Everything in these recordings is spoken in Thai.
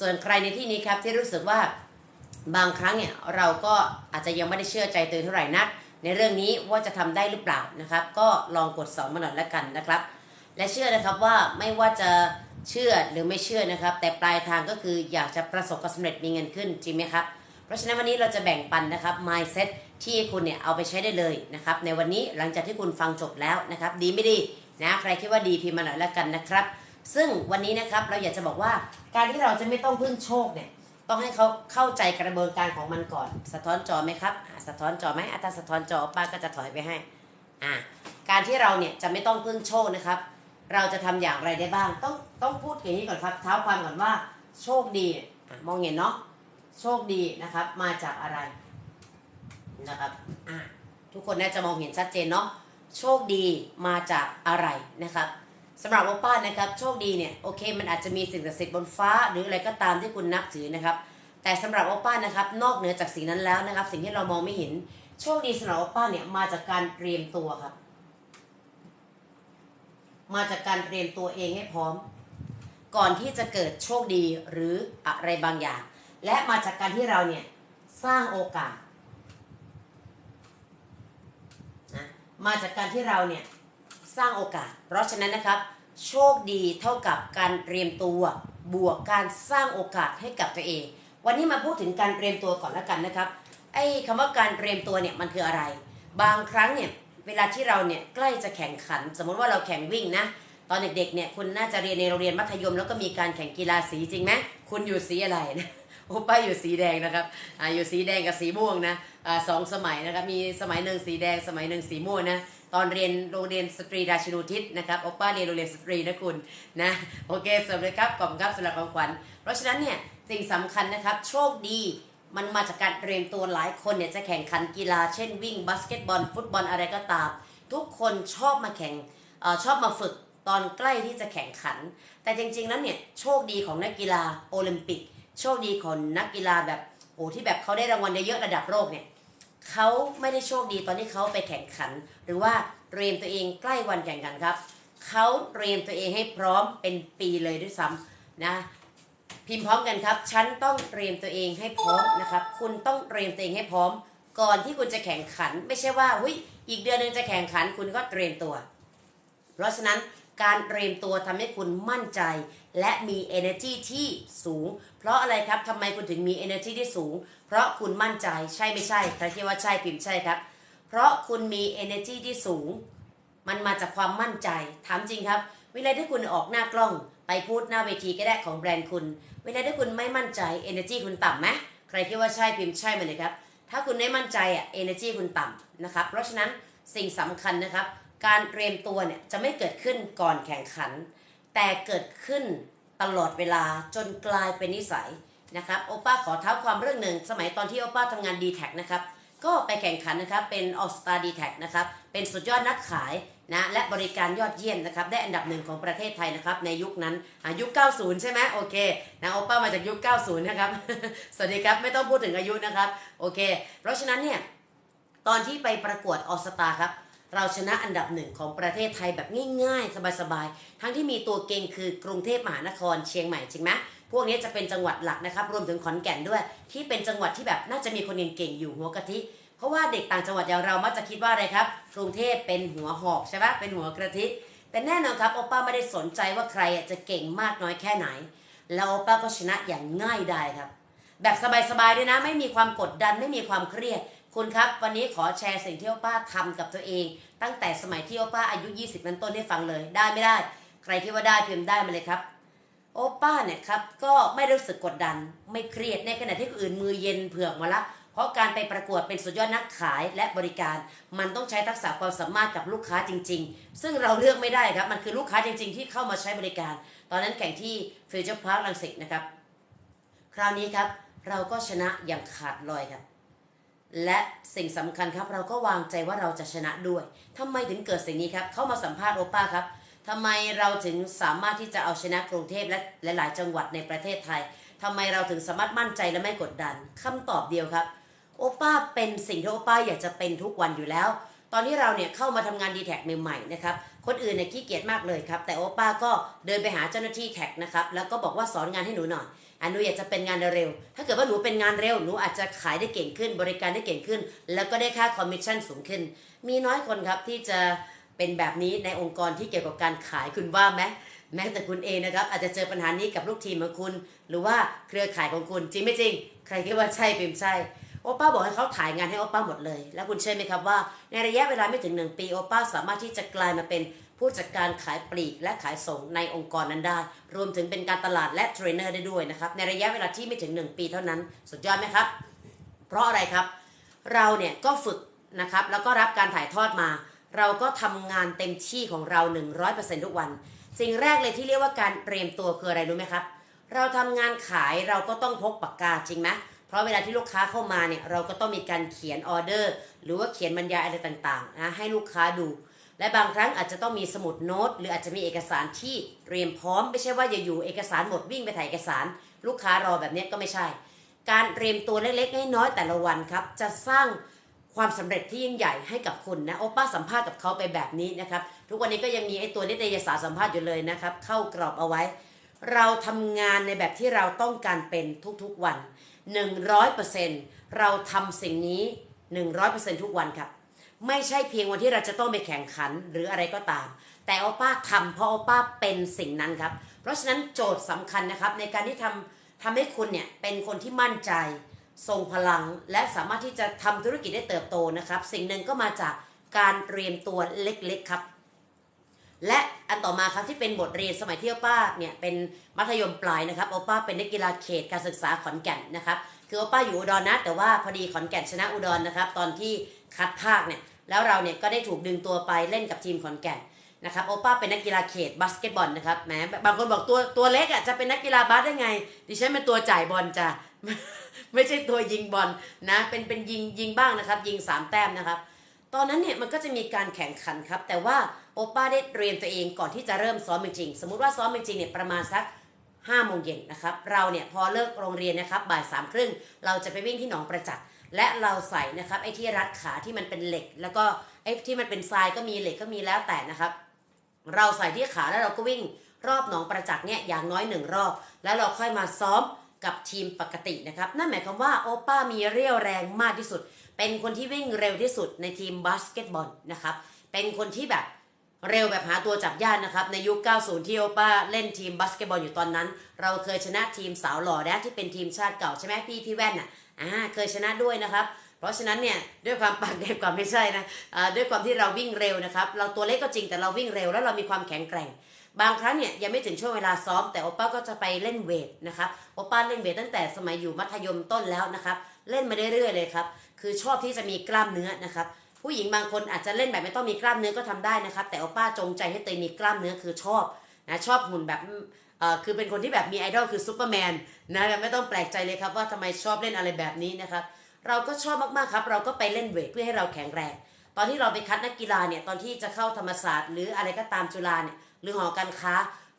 ส่วนใครในที่นี้ครับที่รู้สึกว่าบางครั้งเนี่ยเราก็อาจจะยังไม่ได้เชื่อใจตัวเองเท่าไหร่นัก ในเรื่องนี้ว่าจะทำได้หรือเปล่านะครับ ก็ลองกดสองมาหน่อยแล้วกันนะครับ และเชื่อนะครับว่าไม่ว่าจะเชื่อหรือไม่เชื่อนะครับ แต่ปลายทางก็คืออยากจะประสบความสำเร็จมีเงินขึ้นจริงไหมครับเพราะฉะนั้นวันนี้เราจะแบ่งปันนะครับ mindset ที่คุณเนี่ยเอาไปใช้ได้เลยนะครับในวันนี้หลังจากที่คุณฟังจบแล้วนะครับ ดีไม่ดีนะใครคิดว่าดีพิมพ์มาหน่อยแล้วกันนะครับ ซึ่งวันนี้นะครับเราอยากจะบอกว่าการที่เราจะไม่ต้องพึ่งโชคเนี่ยต้องให้เขาเข้าใจกระบวนการของมันก่อน สะท้อนจอไหมครับสะท้อนจอไหมอะถ้าสะท้อนจอป้าก็จะถอยไปให้อ่าการที่เราเนี่ยจะไม่ต้องพึ่งโชคนะครับ เราจะทำอย่างไรได้บ้าง ต้องต้องพูดอย่างนี้ก่อนครับเท้าความก่อนว่า โชคดีมองเห็นเนาะโชคดีนะครับมาจากอะไรนะครับทุกคนน่าจะมองเห็นชัดเจนเนาะโชคดีมาจากอะไรนะครับ สำหรับว่าป้านะครับโชคดีเนี่ยโอเคมันอาจจะมีสิ่งศักดิ์สิทธิ์บนฟ้า หรืออะไรก็ตามที่คุณนับถือนะครับ แต่สำหรับว่าป้านะครับนอกเหนือจากสิ่งนั้นแล้วนะครับ สิ่งที่เรามองไม่เห็นโชคดีสำหรับว่าป้าเนี่ยมาจากการเตรียมตัวครับ มาจากการเตรียมตัวเองให้พร้อม ก่อนที่จะเกิดโชคดีหรืออะไรบางอย่าง และมาจากการที่เราเนี่ยสร้างโอกาสนะมาจากการที่เราเนี่ย ร้างโอกาส เพราะฉะนั้นนะครับ โชคดีเท่ากับการเตรียมตัวบวกการสร้างโอกาสให้กับตัวเอง วันนี้มาพูดถึงการเตรียมตัวก่อนแล้วกันนะครับไอ้คำว่าการเตรียมตัวเนี่ยมันคืออะไร บางครั้งเนี่ยเวลาที่เราเนี่ยใกล้จะแข่งขัน สมมติว่าเราแข่งวิ่งนะตอนเด็กๆเนี่ยคุณน่าจะเรียนในโรงเรียนมัธยม แล้วก็มีการแข่งกีฬาสีจริงไหมคุณอยู่สีอะไรนะโอป้าอยู่สีแดงนะครับอ่าอยู่สีแดงกับสีม่วงนะอ่าสองสมัยนะครับมีสมัยหนึ่งสีแดงสมัยหนึ่งสีม่วงนะ ตอนเรียนโรงเรียนสตรีราชินูทิศนะครับโอป้าเรียนโรงเรียนสตรีนะคุณนะโอเคสำเร็จครับขอบคุณครับสำหรับของขวัญ เพราะฉะนั้นเนี่ยสิ่งสำคัญนะครับ โชคดีมันมาจากการเตรียมตัวหลายคนเนี่ยจะแข่งขันกีฬาเช่นวิ่งบาสเกตบอล ฟุตบอลอะไรก็ตาม ทุกคนชอบมาแข่งอชอบมาฝึกตอนใกล้ที่จะแข่งขัน แต่จริงๆแล้วเนี่ยโชคดีของนักกีฬาโอลิมปิก โชคดีของนักกีฬาแบบโอ้ที่แบบเขาได้รางวัลเยอะๆระดับโลกเนี่ย เขาไม่ได้โชคดีตอนที่เขาไปแข่งขัน หรือว่าเตรียมตัวเองใกล้วันแข่งขันครับเขาเตรียมตัวเองให้พร้อมเป็นปีเลยด้วยซ้ำนะพิมพ์พร้อมกันครับ ฉันต้องเตรียมตัวเองให้พร้อมนะครับ คุณต้องเตรียมตัวเองให้พร้อม ก่อนที่คุณจะแข่งขัน ไม่ใช่ว่าหุ้ยอีกเดือนหนึงจะแข่งขัน คุณก็เตรียมตัว เพราะฉะนั้น การเตรียมตัวทำให้คุณมั่นใจ และมี energy ที่สูง เพราะอะไรครับทำไมคุณถึงมี energy ที่สูง เพราะคุณมั่นใจใช่ไม่ใช่ใครคิดว่าใช่พิมพ์ใช่ครับ เพราะคุณมี energy ที่สูง มันมาจากความมั่นใจ ถามจริงครับ เวลาที่คุณออกหน้ากล้อง ไปพูดหน้าเวทีก็ได้ของแบรนด์คุณ เวลาที่คุณไม่มั่นใจ energy คุณต่ำไหมใครคิดว่าใช่พิมพ์ใช่มาเลยครับถ้าคุณไม่มั่นใจอะ energy คุณต่ำนะครับ เพราะฉะนั้นสิ่งสำคัญนะครับ การเตรียมตัวเนี่ยจะไม่เกิดขึ้นก่อนแข่งขัน แต่เกิดขึ้นตลอดเวลาจนกลายเป็นนิสัยนะครับโอป้าขอเท้าความเรื่องหนึ่ง สมัยตอนที่โอป้าทำงาน d t แทนะครับก็ไปแข่งขันนะครับเป็น All Star d t แทนะครับเป็นสุดยอดนักขายนะและบริการยอดเยี่ยมนะครับได้อันดับหนึ่งของประเทศไทยนะครับในยุคนั้นอะยุค 90 ใช่ไหมโอเคนะโอป้ามาจากยุค 90 นะครับสวัสดีครับไม่ต้องพูดถึงอายุนะครับโอเค เพราะฉะนั้นเนี่ยตอนที่ไปประกวดออสตาครับ เราชนะอันดับหนึ่งของประเทศไทยแบบง่ายๆ สบายๆ ทั้งที่มีตัวเก่งคือกรุงเทพมหานครเชียงใหม่จริงไหมพวกนี้จะเป็นจังหวัดหลักนะครับ รวมถึงขอนแก่นด้วย ที่เป็นจังหวัดที่แบบน่าจะมีคนเก่งๆอยู่หัวกะทิ เพราะว่าเด็กต่างจังหวัดอย่างเรามักจะคิดว่าอะไรครับ กรุงเทพเป็นหัวหอกใช่ปะเป็นหัวกระทิแต่แน่นอนครับโอป้าไม่ได้สนใจว่าใครจะเก่งมากน้อยแค่ไหน แล้วโอป้าก็ชนะอย่างง่ายดายครับ แบบสบายๆด้วยนะ ไม่มีความกดดันไม่มีความเครียด คุณครับวันนี้ขอแชร์สิ่งที่โอป้าทำกับตัวเอง ตั้งแต่สมัยที่โอป้าอายุ 20 นั้นต้นให้ฟังเลยได้ไม่ได้ ใครคิดว่าได้พิมพ์ได้มาเลยครับ โอป้าเนี่ยครับก็ไม่รู้สึกกดดัน ไม่เครียดในขณะที่คนอื่นมือเย็นเผือกมาละเพราะการไปประกวดเป็นสุดยอดนักขายและบริการ มันต้องใช้ทักษะความสามารถกับลูกค้าจริง ๆ ซึ่งเราเลือกไม่ได้ครับ มันคือลูกค้าจริง ๆ ที่เข้ามาใช้บริการ ตอนนั้นแข่งที่ฟิวเจอร์พาร์คลังสิตนะครับ คราวนี้ครับเราก็ชนะอย่างขาดลอยครับ และสิ่งสำคัญครับเราก็วางใจว่าเราจะชนะด้วยทำไมถึงเกิดสิ่งนี้ครับ เข้ามาสัมภาษณ์โอป้าครับทำไมเราถึงสามารถที่จะเอาชนะกรุงเทพและหลายจังหวัดในประเทศไทยทำไมเราถึงสามารถมั่นใจและไม่กดดันคำตอบเดียวครับ โอป้าเป็นสิ่งที่โอป้าอยากจะเป็นทุกวันอยู่แล้ว ตอนที่เราเนี่ยเข้ามาทำงานดีแท็กใหม่ๆนะครับ คนอื่นเนี่ยขี้เกียจมากเลยครับ แต่โอป้าก็เดินไปหาเจ้าหน้าที่แท็กนะครับ แล้วก็บอกว่าสอนงานให้หนูหน่อย อะหนูอยากจะเป็นงานเร็ว ถ้าเกิดว่าหนูเป็นงานเร็ว หนูอาจจะขายได้เก่งขึ้น บริการได้เก่งขึ้น แล้วก็ได้ค่าคอมมิชชั่นสูงขึ้น มีน้อยคนครับที่จะเป็นแบบนี้ในองค์กรที่เกี่ยวกับการขายคุณว่าไหมแม้แต่คุณเองนะครับอาจจะเจอปัญหานี้กับลูกทีมของคุณ หรือว่าเครือข่ายของคุณจริงไม่จริง ใครคิดว่าใช่พิมพ์ใช่โอป้าบอกให้เขาถ่ายงานให้โอป้าหมดเลย แล้วคุณเชื่อไหมครับว่า ในระยะเวลาไม่ถึงหนึ่งปีโอป้าสามารถที่จะกลายมาเป็น ผู้จัดการขายปลีกและขายส่งในองค์กรนั้นได้ รวมถึงเป็นการตลาดและเทรนเนอร์ได้ด้วยนะครับ ในระยะเวลาที่ไม่ถึง 1 ปีเท่านั้น สุดยอดไหมครับ เพราะอะไรครับ เราเนี่ยก็ฝึกนะครับ แล้วก็รับการถ่ายทอดมา เราก็ทำงานเต็มที่ของเรา 100%ทุกวัน สิ่งแรกเลยที่เรียกว่าการเตรียมตัวคืออะไรรู้ไหมครับ เราทำงานขายเราก็ต้องพกปากกาจริงไหมเพราะเวลาที่ลูกค้าเข้ามาเนี่ยเราก็ต้องมีการเขียนออเดอร์ หรือว่าเขียนบรรยายอะไรต่างๆนะให้ลูกค้าดู และบางครั้งอาจจะต้องมีสมุดโน้ต หรืออาจจะมีเอกสารที่เตรียมพร้อม ไม่ใช่ว่าอยู่เอกสารหมดวิ่งไปถ่ายเอกสาร ลูกค้ารอแบบนี้ก็ไม่ใช่ การเตรียมตัวเล็กๆน้อยๆแต่ละวันครับ จะสร้างความสำเร็จที่ยิ่งใหญ่ให้กับคุณนะโอป้าสัมภาษณ์กับเขาไปแบบนี้นะครับทุกวันนี้ก็ยังมีไอ้ตัวนิตยสารสัมภาษณ์อยู่เลยนะครับเข้ากรอบเอาไว้ เราทำงานในแบบที่เราต้องการเป็นทุกๆวัน 100%เราทำสิ่งนี้ 100%ทุกวันครับ ไม่ใช่เพียงวันที่เราจะต้องไปแข่งขันหรืออะไรก็ตาม แต่โอป้าทำเพราะโอป้าเป็นสิ่งนั้นครับ เพราะฉะนั้นโจทย์สำคัญนะครับ ในการที่ทำทำให้คุณเนี่ยเป็นคนที่มั่นใจทรงพลังและสามารถที่จะทำธุรกิจได้เติบโตนะครับ สิ่งหนึ่งก็มาจากการเตรียมตัวเล็กๆครับ และอันต่อมาครับที่เป็นบทเรียนสมัยที่โอป้าเนี่ยเป็นมัธยมปลายนะครับโอป้าเป็นนักกีฬาเขตการศึกษาขอนแก่นนะครับคือโอป้าอยู่อุดรนะ แต่ว่าพอดีขอนแก่นชนะอุดรนะครับ ตอนที่ คัดภาคเนี่ยแล้วเราเนี่ยก็ได้ถูกดึงตัวไปเล่นกับทีมขอนแก่นนะครับโอป้าเป็นนักกีฬาเขตบาสเกตบอลนะครับแหมบางคนบอกตัวตัวเล็กอะจะเป็นนักกีฬาบาสได้ไง ดิฉันเป็นตัวจ่ายบอลจ้ะไม่ใช่ตัวยิงบอลนะเป็นเป็นยิงยิงบ้างนะครับ ยิงสามแต้มนะครับ ตอนนั้นเนี่ยมันก็จะมีการแข่งขันครับ แต่ว่าโอป้าได้เตรียมตัวเองก่อนที่จะเริ่มซ้อมจริงๆสมมุติว่าซ้อมจริงเนี่ยประมาณสัก5้าโมงเย็นนะครับ เราเนี่ยพอเลิกโรงเรียนนะครับบ่ายสามครึ่งเราจะไปวิ่งที่หนองประจักษ์ และเราใส่นะครับไอ้ที่รัดขาที่มันเป็นเหล็ก แล้วก็ไอ้ที่มันเป็นทรายก็มีเหล็กก็มีแล้วแต่นะครับ เราใส่ที่ขาแล้วเราก็วิ่งรอบหนองประจักษ์เนี่ยอย่างน้อยหนึ่งรอบ แล้วเราค่อยมาซ้อมกับทีมปกตินะครับ นั่นหมายความว่าโอป้ามีเรี่ยวแรงมากที่สุด เป็นคนที่วิ่งเร็วที่สุดในทีมบาสเกตบอลนะครับ เป็นคนที่แบบเร็วแบบหาตัวจับยากนะครับ ในยุค 90 ที่โอป้าเล่นทีมบาสเกตบอลอยู่ตอนนั้น เราเคยชนะทีมสาวหล่อนะที่เป็นทีมชาติเก่าใช่ไหมพี่พี่แว่นอะ อ่าเคยชนะด้วยนะครับ เพราะฉะนั้นเนี่ยด้วยความปากเด็บกว่าไม่ใช่นะอ่าด้วยความที่เราวิ่งเร็วนะครับ เราตัวเล็กก็จริงแต่เราวิ่งเร็วแล้วเรามีความแข็งแกร่ง บางครั้งเนี่ยยังไม่ถึงช่วงเวลาซ้อม แต่โอป้าก็จะไปเล่นเวทนะครับโอป้าเล่นเวทตั้งแต่สมัยอยู่มัธยมต้นแล้วนะครับ เล่นมาเรื่อยๆเลยครับคือชอบที่จะมีกล้ามเนื้อนะครับผู้หญิงบางคนอาจจะเล่นแบบไม่ต้องมีกล้ามเนื้อก็ทำได้นะครับ แต่โอป้าจงใจให้เตยมีกล้ามเนื้อคือชอบนะชอบหุ่นแบบ คือเป็นคนที่แบบมีไอดอลคือซูเปอร์แมนนะไม่ต้องแปลกใจเลยครับว่าทำไมชอบเล่นอะไรแบบนี้นะครับ เราก็ชอบมากๆครับ เราก็ไปเล่นเวทเพื่อให้เราแข็งแรง ตอนที่เราไปคัดนักกีฬาเนี่ยตอนที่จะเข้าธรรมศาสตร์ หรืออะไรก็ตามจุฬาเนี่ยหรือหอการค้า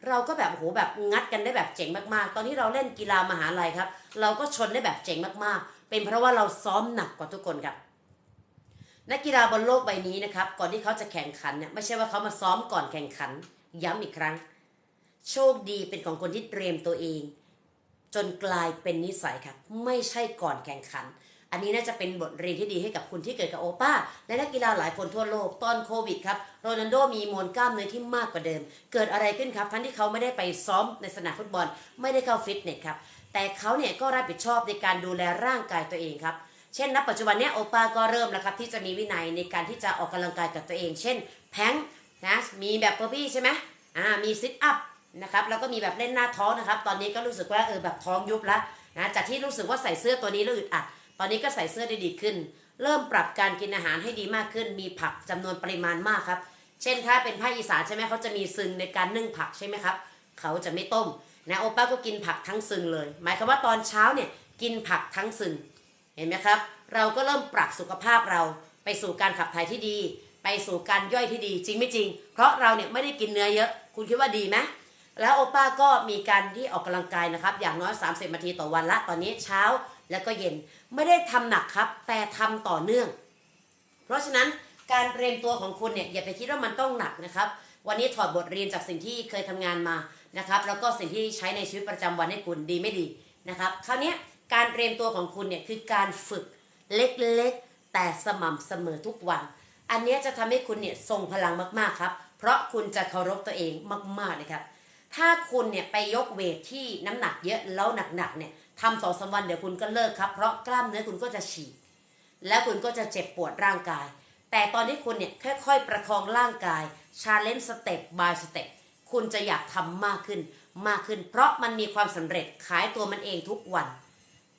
เราก็แบบโหแบบงัดกันได้แบบเจ๋งมากๆ ตอนที่เราเล่นกีฬามหาลัยครับ เราก็ชนได้แบบเจ๋งมากๆ เป็นเพราะว่าเราซ้อมหนักกว่าทุกคนครับนักกีฬาบนโลกใบนี้นะครับก่อนที่เขาจะแข่งขันเนี่ยไม่ใช่ว่าเขามาซ้อมก่อนแข่งขัน ย้ำอีกครั้ง โชคดีเป็นของคนที่เตรียมตัวเอง จนกลายเป็นนิสัยครับไม่ใช่ก่อนแข่งขัน อันนี้น่าจะเป็นบทเรียนที่ดีให้กับคุณที่เกิดกับโอป้า และนักกีฬาหลายคนทั่วโลกตอนโควิดครับโรนัลโดมีมวลกล้ามเนื้อที่มากกว่าเดิม เกิดอะไรขึ้นครับ ทั้งที่เขาไม่ได้ไปซ้อมในสนามฟุตบอล ไม่ได้เข้าฟิตเนสครับแต่เขาเนี่ยก็รับผิดชอบในการดูแลร่างกายตัวเองครับเช่นณปัจจุบันเนี้ยโอป้าก็เริ่มแล้วครับที่จะมีวินัยในการที่จะออกกำลังกายกับตัวเอง เช่น แพงนะมีแบบเปอร์บี้ใช่ไหมอ่ามีซิทอัพ นะครับแล้วก็มีแบบเล่นหน้าท้องนะครับ ตอนนี้ก็รู้สึกว่าเออแบบท้องยุบแล้วนะจากที่รู้สึกว่าใส่เสื้อตัวนี้แล้วอึดอัดตอนนี้ก็ใส่เสื้อได้ดีขึ้น เริ่มปรับการกินอาหารให้ดีมากขึ้น มีผักจำนวนปริมาณมากครับ เช่นถ้าเป็นภาคอีสานใช่ไหมเขาจะมีซึงในการนึ่งผักใช่ไหมครับเขาจะไม่ต้มนะโอป้าก็กินผักทั้งซึงเลย หมายความว่าตอนเช้าเนี่ยกินผักทั้งซึงเห็นไหมครับ เราก็เริ่มปรับสุขภาพเราไปสู่การขับถ่ายที่ดี ไปสู่การย่อยที่ดีจริงไม่จริง เพราะเราเนี่ยไม่ได้กินเนื้อเยอะ คุณคิดว่าดีไหม แล้วโอป้าก็มีการที่ออกกำลังกายนะครับ อย่างน้อย 30นาทีต่อวันละ ตอนนี้เช้าแล้วก็เย็นไม่ได้ทำหนักครับ แต่ทำต่อเนื่อง เพราะฉะนั้นการเตรียมตัวของคุณเนี่ยอย่าไปคิดว่ามันต้องหนักนะครับ วันนี้ถอดบทเรียนจากสิ่งที่เคยทำงานมานะครับ แล้วก็สิ่งที่ใช้ในชีวิตประจำวันให้คุณดีไม่ดีนะครับคราวนี้การเตรียมตัวของคุณเนี่ยคือการฝึกเล็กๆ แต่สม่ำเสมอทุกวัน อันนี้จะทำให้คุณเนี่ยทรงพลังมากๆครับ เพราะคุณจะเคารพตัวเองมากๆเลยครับ ถ้าคุณเนี่ยไปยกเวทที่น้ำหนักเยอะแล้วหนักๆเนี่ยทำสองสามวันเดี๋ยวคุณก็เลิกครับ เพราะกล้ามเนื้อคุณก็จะฉีกแล้วคุณก็จะเจ็บปวดร่างกาย แต่ตอนที่คุณเนี่ยค่อยๆประคองร่างกายชาเลนจ์สเต็ป by สเต็ปคุณจะอยากทำมากขึ้นมากขึ้น เพราะมันมีความสำเร็จขายตัวมันเองทุกวัน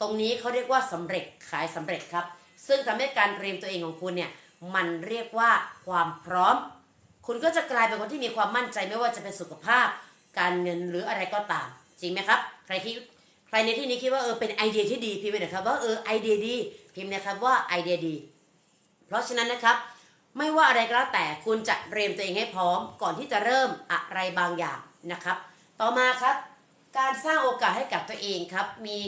ตรงนี้เขาเรียกว่าสำเร็จขายสำเร็จครับ ซึ่งทำให้การเตรียมตัวเองของคุณเนี่ยมันเรียกว่าความพร้อม คุณก็จะกลายเป็นคนที่มีความมั่นใจไม่ว่าจะเป็นสุขภาพ การเงินหรืออะไรก็ตาม จริงไหมครับ ใครที่ใครในที่นี้คิดว่าเออเป็นไอเดียที่ดีพิมพ์ไปหนะครับว่าเออไอเดียดีพิมพ์นะครับว่าไอเดียดี เพราะฉะนั้นนะครับ ไม่ว่าอะไรก็แล้วแต่คุณจะเตรียมตัวเองให้พร้อม ก่อนที่จะเริ่มอะไรบางอย่างนะครับ ต่อมาครับ การสร้างโอกาสให้กับตัวเองครับ มี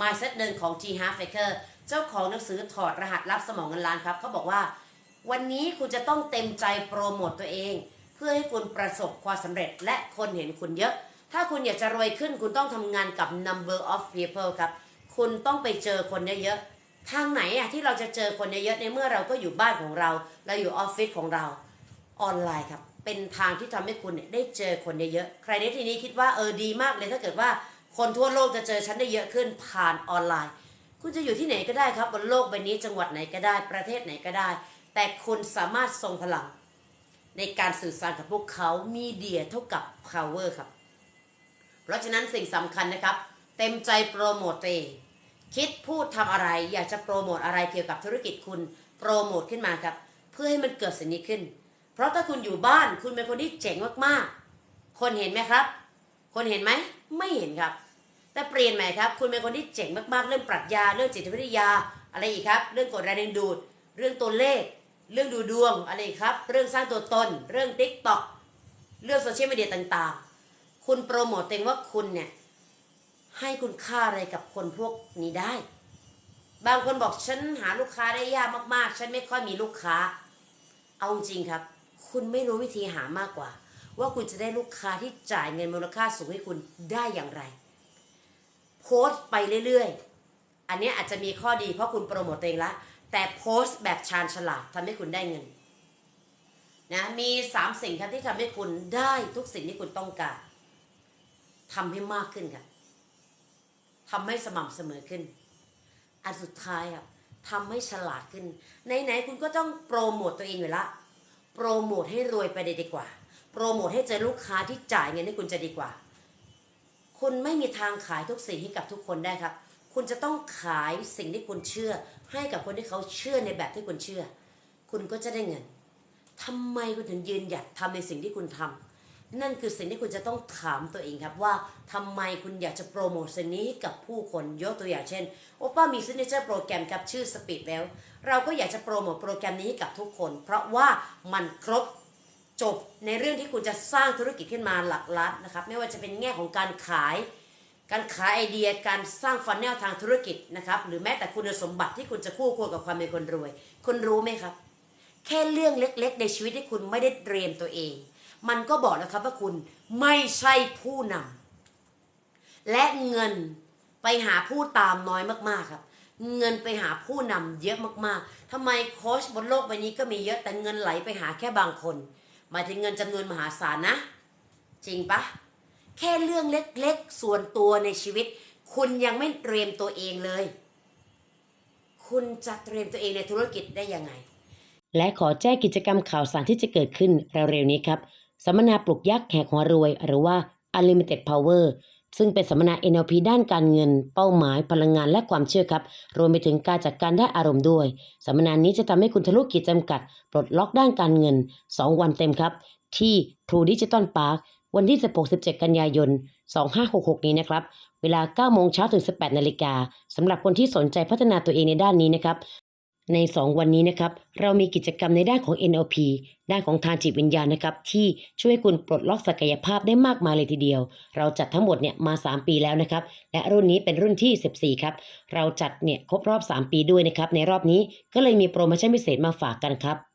mindset หนึ่งของ G h a r f a k e r เจ้าของหนังสือถอดรหัสรับสมองเงินล้านครับเขาบอกว่า วันนี้คุณจะต้องเต็มใจโปรโมตตัวเอง เพื่อให้คุณประสบความสำเร็จและคนเห็นคุณเยอะ ถ้าคุณอยากจะรวยขึ้นคุณต้องทำงานกับ number of people ครับ คุณต้องไปเจอคนเยอะๆ ทางไหนอะที่เราจะเจอคนเยอะๆในเมื่อเราก็อยู่บ้านของเรา เราอยู่ออฟฟิศของเราออนไลน์ครับ เป็นทางที่ทำให้คุณเนี่ยได้เจอคนเยอะๆ ใครในที่นี้คิดว่าเออดีมากเลยถ้าเกิดว่าคนทั่วโลกจะเจอฉันได้เยอะขึ้นผ่านออนไลน์ คุณจะอยู่ที่ไหนก็ได้ครับบนโลกใบนี้จังหวัดไหนก็ได้ประเทศไหนก็ได้ แต่คุณสามารถทรงพลัง ในการสื่อสารกับพวกเขามีเดียเท่ากับ power ครับ เพราะฉะนั้นสิ่งสำคัญนะครับ เต็มใจโปรโมตเองคิดพูดทำอะไร อยากจะโปรโมทอะไรเกี่ยวกับธุรกิจคุณโปรโมทขึ้นมาครับ เพื่อให้มันเกิดสิ่งนี้ขึ้น เพราะถ้าคุณอยู่บ้านคุณเป็นคนที่เจ๋งมากๆ คนเห็นไหมครับ คนเห็นไหมไม่เห็นครับ แต่เปลี่ยนใหม่ครับ คุณเป็นคนที่เจ๋งมากๆ เรื่องปรัชญาเรื่องจิตวิทยาอะไรอีกครับ เรื่องกฎแรงดึงดูด เรื่องตัวเลข เรื่องดูดวงอะไรครับ เรื่องสร้างตัวตน เรื่องติ๊กต็อกเรื่องโซเชียลมีเดียต่างๆ คุณโปรโมตเองว่าคุณเนี่ย ให้คุณค่าอะไรกับคนพวกนี้ได้ บางคนบอกฉันหาลูกค้าได้ยากมากๆ ฉันไม่ค่อยมีลูกค้า เอาจริงครับ คุณไม่รู้วิธีหามากกว่า ว่าคุณจะได้ลูกค้าที่จ่ายเงินมูลค่าสูงให้คุณได้อย่างไร โพสต์ไปเรื่อยๆ อันนี้อาจจะมีข้อดีเพราะคุณโปรโมตเองละ แต่โพสต์แบบชาญฉลาดทำให้คุณได้เงินนะมีสามสิ่งครับที่ทำให้คุณได้ทุกสิ่งที่คุณต้องการทำให้มากขึ้นครับทำให้สม่ำเสมอขึ้น อันสุดท้ายครับทำให้ฉลาดขึ้นไหนๆคุณก็ต้องโปรโมตตัวเองอยู่ละโปรโมทให้รวยไปเลยดีกว่า โปรโมทให้เจอลูกค้าที่จ่ายเงินให้คุณจะดีกว่า คุณไม่มีทางขายทุกสิ่งให้กับทุกคนได้ครับ คุณจะต้องขายสิ่งที่คุณเชื่อ ให้กับคนที่เขาเชื่อในแบบที่คุณเชื่อ คุณก็จะได้เงินทำไมคุณถึงยืนหยัดทำในสิ่งที่คุณทำนั่นคือสิ่งที่คุณจะต้องถามตัวเองครับว่าทำไมคุณอยากจะโปรโมทสิ่งนี้ให้กับผู้คนยกตัวอย่างเช่นโอป้ามีซิเนเจอร์โปรแกรมครับชื่อ Speed Well เราก็อยากจะโปรโมทโปรแกรมนี้ให้กับทุกคน เพราะว่ามันครบจบในเรื่องที่คุณจะสร้างธุรกิจขึ้นมาหลักล้านนะครับ ไม่ว่าจะเป็นแง่ของการขาย การขายไอเดียการสร้างฟันแนลทางธุรกิจนะครับหรือแม้แต่คุณสมบัติที่คุณจะคู่ควรกับความเป็นคนรวย คุณรู้ไหมครับ แค่เรื่องเล็กๆ ในชีวิตที่คุณไม่ได้เตรียมตัวเอง มันก็บอกแล้วครับว่าคุณไม่ใช่ผู้นำและเงินไปหาผู้ตามน้อยมากๆครับ เงินไปหาผู้นำเยอะมากๆทำไมโค้ชบนโลกใบนี้ก็มีเยอะแต่เงินไหลไปหาแค่บางคนหมายถึงเงินจำนวนมหาศาลนะ จริงปะ แค่เรื่องเล็กๆ ส่วนตัวในชีวิต คุณยังไม่เตรียมตัวเองเลย คุณจะเตรียมตัวเองในธุรกิจได้ยังไง และขอแจ้งกิจกรรมข่าวสารที่จะเกิดขึ้นเร็วๆนี้ครับสัมมนาปลุกยักษ์แหกหัวรวย หรือว่า Unlimited Power ซึ่งเป็นสัมมนา NLP ด้านการเงิน เป้าหมาย พลังงานและความเชื่อครับ รวมไปถึงการจัดการด้านอารมณ์ด้วย สัมมนานี้จะทำให้คุณทะลุขีดจำกัด ปลดล็อกด้านการเงิน 2 วันเต็มครับ ที่ True Digital Park วันที่ 16-17 กันยายน 2566 นี้นะครับ เวลา 9 โมงเช้าถึง 18 นาฬิกาสำหรับคนที่สนใจพัฒนาตัวเองในด้านนี้นะครับ ใน 2 วันนี้นะครับ เรามีกิจกรรมในด้านของ NLP ด้านของทางจิตวิญญาณนะครับ ที่ช่วยคุณปลดล็อกศักยภาพได้มากมายเลยทีเดียว เราจัดทั้งหมดเนี่ยมา 3 ปีแล้วนะครับ และรุ่นนี้เป็นรุ่นที่ 14 ครับ เราจัดเนี่ยครบรอบ 3 ปีด้วยนะครับ ในรอบนี้ก็เลยมีโปรโมชั่นพิเศษมาฝากกันครับ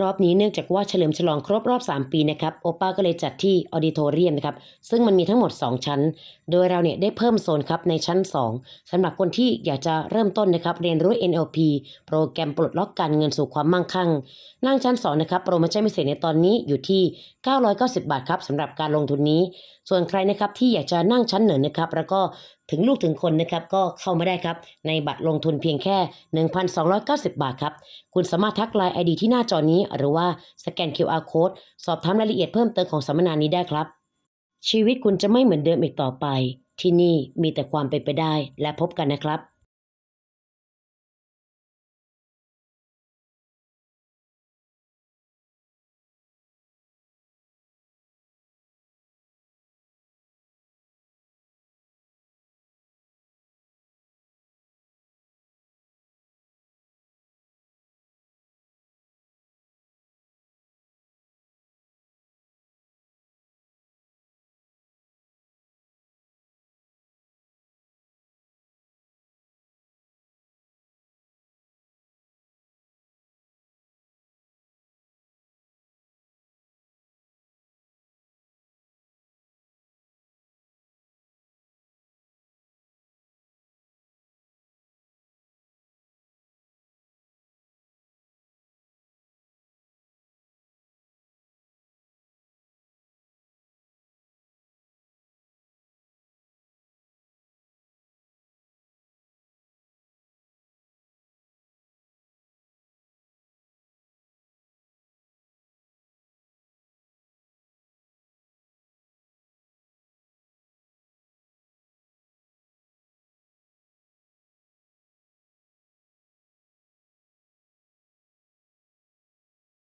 รอบนี้เนื่องจากว่าเฉลิมฉลองครบรอบ 3 ปีนะครับ โอป้าก็เลยจัดที่ออดิโทเรียมนะครับ ซึ่งมันมีทั้งหมด 2 ชั้น โดยเราเนี่ยได้เพิ่มโซนครับในชั้น 2สำหรับคนที่อยากจะเริ่มต้นนะครับเรียนรู้ NLP โปรแกรมปลดล็อกการเงินสู่ความมั่งคั่ง นั่งชั้น 2 นะครับโปรโมชั่นพิเศษในตอนนี้อยู่ที่ 990 บาทครับสำหรับการลงทุนนี้ ส่วนใครนะครับที่อยากจะนั่งชั้นเหนือนะครับแล้วก็ ถึงลูกถึงคนนะครับก็เข้ามาได้ครับ ในบัตรลงทุนเพียงแค่ 1,290 บาทครับ คุณสามารถทักไลน์ไอดีที่หน้าจอนี้ หรือว่าสแกน QR Code สอบถามรายละเอียดเพิ่มเติมของสัมมนานี้ได้ครับ ชีวิตคุณจะไม่เหมือนเดิมอีกต่อไป ที่นี่มีแต่ความเป็นไปได้และพบกันนะครับ